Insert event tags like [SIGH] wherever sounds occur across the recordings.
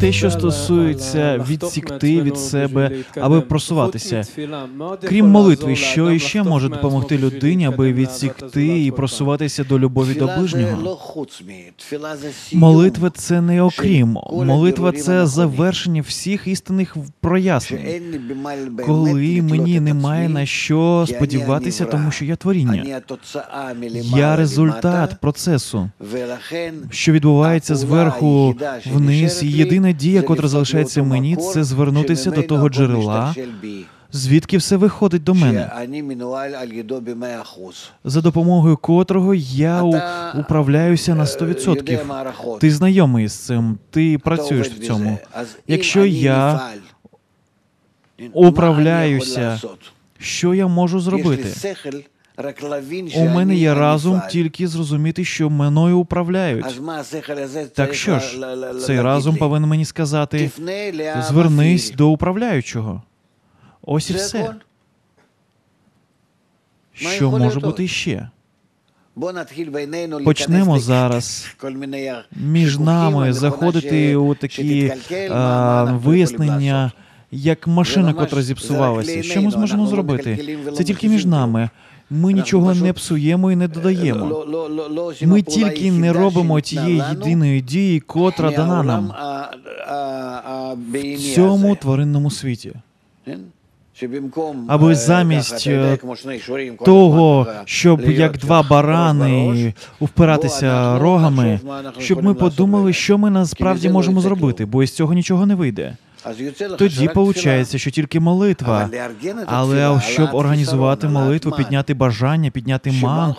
те, що стосується відсікти від себе, аби просуватися. Крім молитви, що іще може допомогти людині, аби відсікти і просуватися до любові до ближнього? Молитва це не окрім. Молитва це завершення всіх істинних прояснень. Коли мені немає на що сподіватися, тому що я творіння. Я результат процесу, що відбувається зверху вниз. І єдина дія, котра залишається мені, це звернутися до того джерела, звідки все виходить до мене, за допомогою котрого я управляюся на 100%. Ти знайомий з цим, ти працюєш в цьому. Якщо я управляюся, що я можу зробити? У мене є разум тільки зрозуміти, що мною управляють. Так що ж, цей разум повинен мені сказати: звернись до управляючого. Ось і все. Що може бути ще? Почнемо [LAUGHS] зараз Між нами заходити у такі а, вияснення, як машина, котра зіпсувалася. Що ми зможемо зробити? Це тільки між нами. Ми нічого не псуємо і не додаємо. Ми тільки не робимо тієї єдиної дії, котра дана нам. в цьому тваринному світі. Аби замість е, Того, щоб як два барани впиратися рогами, щоб ми подумали, що ми насправді можемо зробити, бо із цього нічого не вийде. Тоді виходить, що тільки молитва. Але щоб організувати молитву, підняти бажання, підняти ман,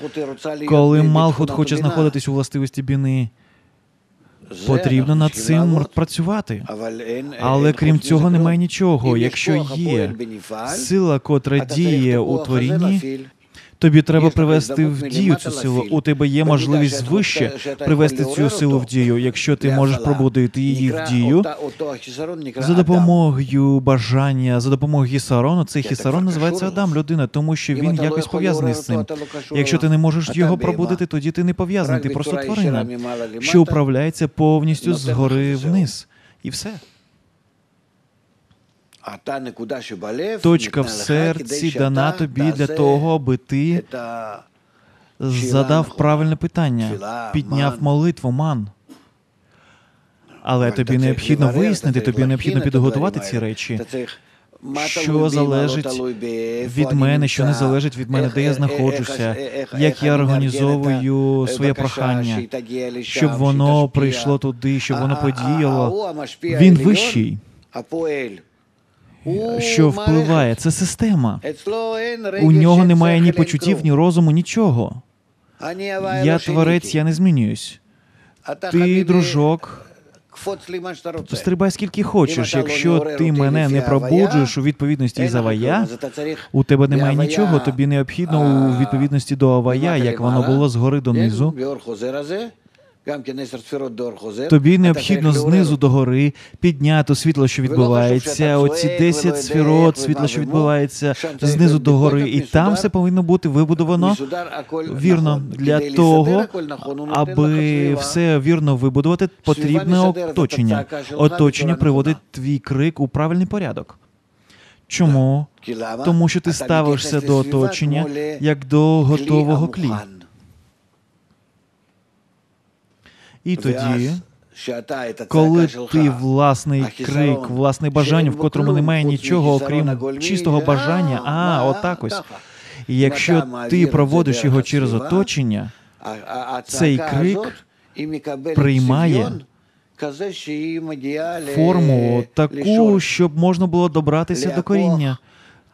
коли Малхут хоче знаходитись у властивості біни, потрібно над цим працювати. Але крім цього немає нічого. Якщо є сила, котра діє у творінні, тобі треба привести в дію цю силу. У тебе є можливість звище привести цю силу в дію. Якщо ти можеш пробудити її в дію за допомогою бажання, за допомогою гісарону, цей гісарон називається Адам, людина, тому що він якось пов'язаний з цим. Якщо ти не можеш його пробудити, тоді ти не пов'язаний, ти просто тварина, що управляється повністю згори вниз. І все. Точка в серці дана тобі для того, аби ти задав правильне питання, підняв молитву, ман. Але тобі необхідно вияснити, тобі необхідно підготувати ці речі. Що залежить від мене, що не залежить від мене, де я знаходжуся, як я організовую своє прохання, щоб воно прийшло туди, щоб воно подіяло. Він вищий, що впливає. Це система. У нього немає ні почуттів, ні розуму, нічого. Я творець, я не змінююсь. Ти, дружок, стрибай скільки хочеш. Якщо ти мене не пробуджуєш у відповідності із авая, у тебе немає нічого, тобі необхідно у відповідності до авая, як воно було згори донизу. Тобі необхідно знизу до гори підняти світло, що відбувається. Оці 10 сферот, світло, що відбувається знизу до гори, і там все повинно бути вибудовано вірно для того, аби все вірно вибудувати, потрібне оточення. Оточення приводить твій крик у правильний порядок. Чому? Тому що ти ставишся до оточення як до готового клі. І тоді, коли ти власний крик, власне бажання, в котрому немає нічого, окрім чистого бажання, а отак ось. І якщо ти проводиш його через оточення, цей крик приймає форму таку, щоб можна було добратися до коріння,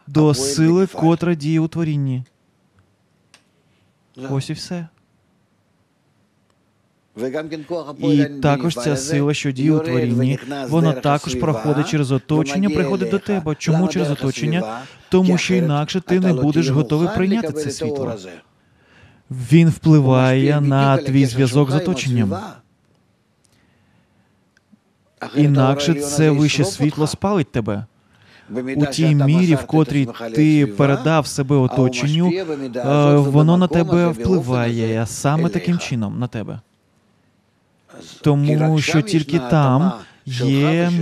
до сили, котра діє у творінні. Ось і все. І також ця сила, що діє у творінні, вона також проходить через оточення, приходить до тебе. Чому через оточення? Тому що інакше ти не будеш готовий прийняти це світло. Він впливає на твій зв'язок з оточенням. Інакше це вище світло спалить тебе. У тій мірі, в котрій ти передав себе оточенню, е, воно на тебе впливає саме таким чином на тебе тому що тільки там є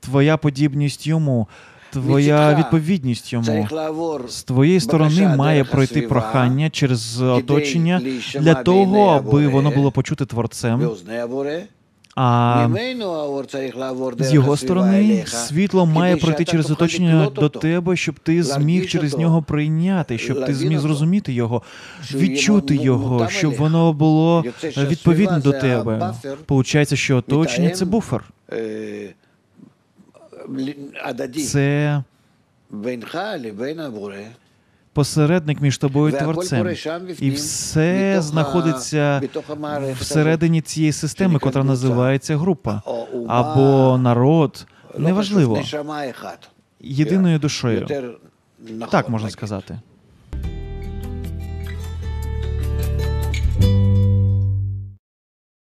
твоя подібність йому. Твоя відповідність йому. З твоєї сторони має пройти прохання через оточення для того, аби воно було почути творцем. А з його сторони світло має пройти через оточення до тебе, щоб ти зміг через нього прийняти, щоб ти зміг зрозуміти його, відчути його, щоб воно було відповідне до тебе. Получається, що оточення це буфер. Це посередник між тобою і творцем, і все знаходиться всередині цієї системи, котра називається група. Або народ. Неважливо. єдиною душею. Так можна сказати.